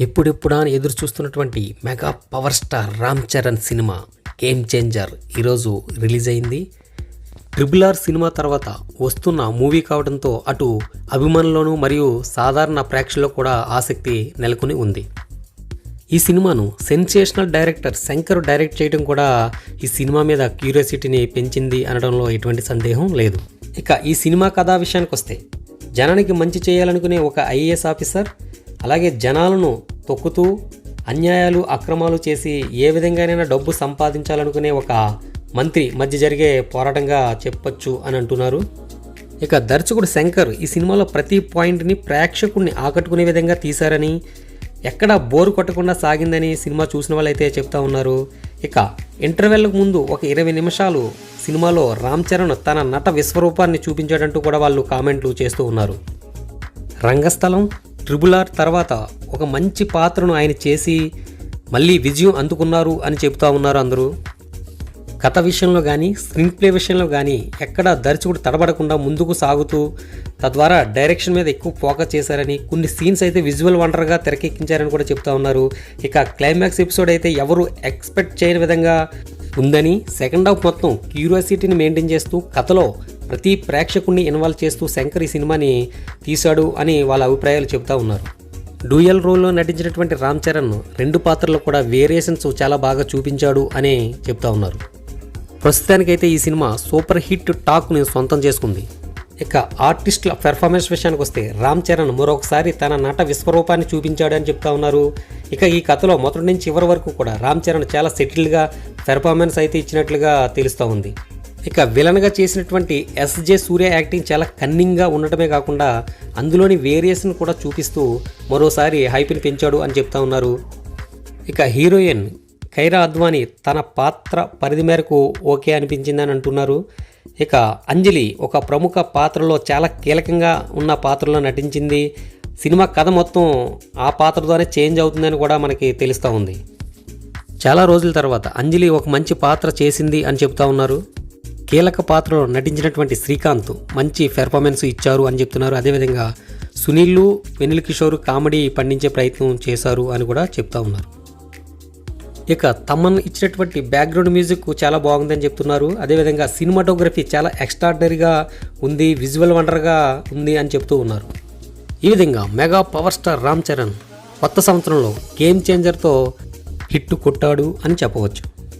ఎప్పుడెప్పుడా అని ఎదురు చూస్తున్నటువంటి mega power star Ram Charan cinema game changer ఈరోజు రిలీజ్ అయింది. ట్రిపుల్ ఆర్ సినిమా తర్వాత వస్తున్న మూవీ కావడంతో అటు అభిమానులను మరియు సాధారణ ప్రేక్షకుల్లో కూడా ఆసక్తి నెలకొని ఉంది. ఈ సినిమాను సెన్సేషనల్ డైరెక్టర్ శంకర్ డైరెక్ట్ చేయడం కూడా ఈ సినిమా మీద క్యూరియాసిటీని పెంచింది అనడంలో ఎటువంటి సందేహం లేదు. ఇక ఈ సినిమా కథా విషయానికి వస్తే జనానికి మంచి చేయాలనుకునే ఒక ఐఏఎస్ ఆఫీసర్ అలాగే జనాలను తొక్కుతూ అన్యాయాలు అక్రమాలు చేసి ఏ విధంగానైనా డబ్బు సంపాదించాలనుకునే ఒక మంత్రి మధ్య జరిగే పోరాటంగా చెప్పొచ్చు అని అంటున్నారు. ఇక దర్శకుడు శంకర్ ఈ సినిమాలో ప్రతి పాయింట్ని ప్రేక్షకుడిని ఆకట్టుకునే విధంగా తీశారని ఎక్కడ బోరు కొట్టకుండా సాగిందని సినిమా చూసిన వాళ్ళైతే చెప్తా ఉన్నారు. ఇక ఇంటర్వెల్కు ముందు ఒక ఇరవై నిమిషాలు సినిమాలో రామ్ చరణ్ తన నట విశ్వరూపాన్ని చూపించాడంటూ కూడా వాళ్ళు కామెంట్లు చేస్తూ ఉన్నారు. రంగస్థలం ట్రిబుల్ ఆర్ తర్వాత ఒక మంచి పాత్రను ఆయన చేసి మళ్ళీ విజయం అందుకున్నారు అని చెబుతా ఉన్నారు అందరూ. కథ విషయంలో కానీ స్క్రీన్ ప్లే విషయంలో కానీ ఎక్కడ దర్శకుడు తడబడకుండా ముందుకు సాగుతూ తద్వారా డైరెక్షన్ మీద ఎక్కువ ఫోకస్ చేశారని కొన్ని సీన్స్ అయితే విజువల్ వండర్గా తెరకెక్కించారని కూడా చెప్తా ఉన్నారు. ఇక క్లైమాక్స్ ఎపిసోడ్ అయితే ఎవరు ఎక్స్పెక్ట్ చేయని విధంగా ఉందని సెకండ్ హాఫ్ మొత్తం క్యూరియాసిటీని మెయింటైన్ చేస్తూ కథలో ప్రతి ప్రేక్షకుడిని ఇన్వాల్వ్ చేస్తూ శంకర్ ఈ సినిమాని తీశాడు అని వాళ్ళ అభిప్రాయాలు చెబుతా ఉన్నారు. డూయల్ రోల్లో నటించినటువంటి రామ్ చరణ్ రెండు పాత్రలు కూడా వేరియేషన్స్ చాలా బాగా చూపించాడు అని చెప్తా ఉన్నారు. ప్రస్తుతానికైతే ఈ సినిమా సూపర్ హిట్ టాక్ని సొంతం చేసుకుంది. ఇక ఆర్టిస్టుల పెర్ఫార్మెన్స్ విషయానికి వస్తే రామ్ చరణ్ మరొకసారి తన నట విశ్వరూపాన్ని చూపించాడు అని చెప్తా ఉన్నారు. ఇక ఈ కథలో మొదటి నుంచి చివరి వరకు కూడా రామ్ చరణ్ చాలా సెటిల్గా పెర్ఫార్మెన్స్ అయితే ఇచ్చినట్లుగా తెలుస్తూ ఉంది. ఇక విలన్గా చేసినటువంటి ఎస్జే సూర్య యాక్టింగ్ చాలా కన్నింగ్గా ఉండటమే కాకుండా అందులోని వేరియేషన్ కూడా చూపిస్తూ మరోసారి హైప్ని పెంచాడు అని చెప్తా ఉన్నారు. ఇక హీరోయిన్ ఖైరా అద్వానీ తన పాత్ర పరిధి మేరకు ఓకే అనిపించిందని అంటున్నారు. ఇక అంజలి ఒక ప్రముఖ పాత్రలో చాలా కీలకంగా ఉన్న పాత్రలో నటించింది. సినిమా కథ మొత్తం ఆ పాత్రతోనే చేంజ్ అవుతుందని కూడా మనకి తెలుస్తూ ఉంది. చాలా రోజుల తర్వాత అంజలి ఒక మంచి పాత్ర చేసింది అని చెప్తా ఉన్నారు. కీలక పాత్రలో నటించినటువంటి శ్రీకాంత్ మంచి పెర్ఫార్మెన్స్ ఇచ్చారు అని చెప్తున్నారు. అదేవిధంగా సునీల్ వెనిల్ కిషోర్ కామెడీ పండించే ప్రయత్నం చేశారు అని కూడా చెప్తా ఉన్నారు. ఇక తమన్ ఇచ్చినటువంటి బ్యాక్గ్రౌండ్ మ్యూజిక్ చాలా బాగుందని చెప్తున్నారు. అదేవిధంగా సినిమాటోగ్రఫీ చాలా ఎక్స్ట్రాడినరీగా ఉంది విజువల్ వండర్గా ఉంది అని చెప్తూ ఉన్నారు. ఈ విధంగా mega power star Ram Charan కొత్త సంవత్సరంలో గేమ్ చేంజర్తో హిట్ కొట్టాడు అని చెప్పవచ్చు.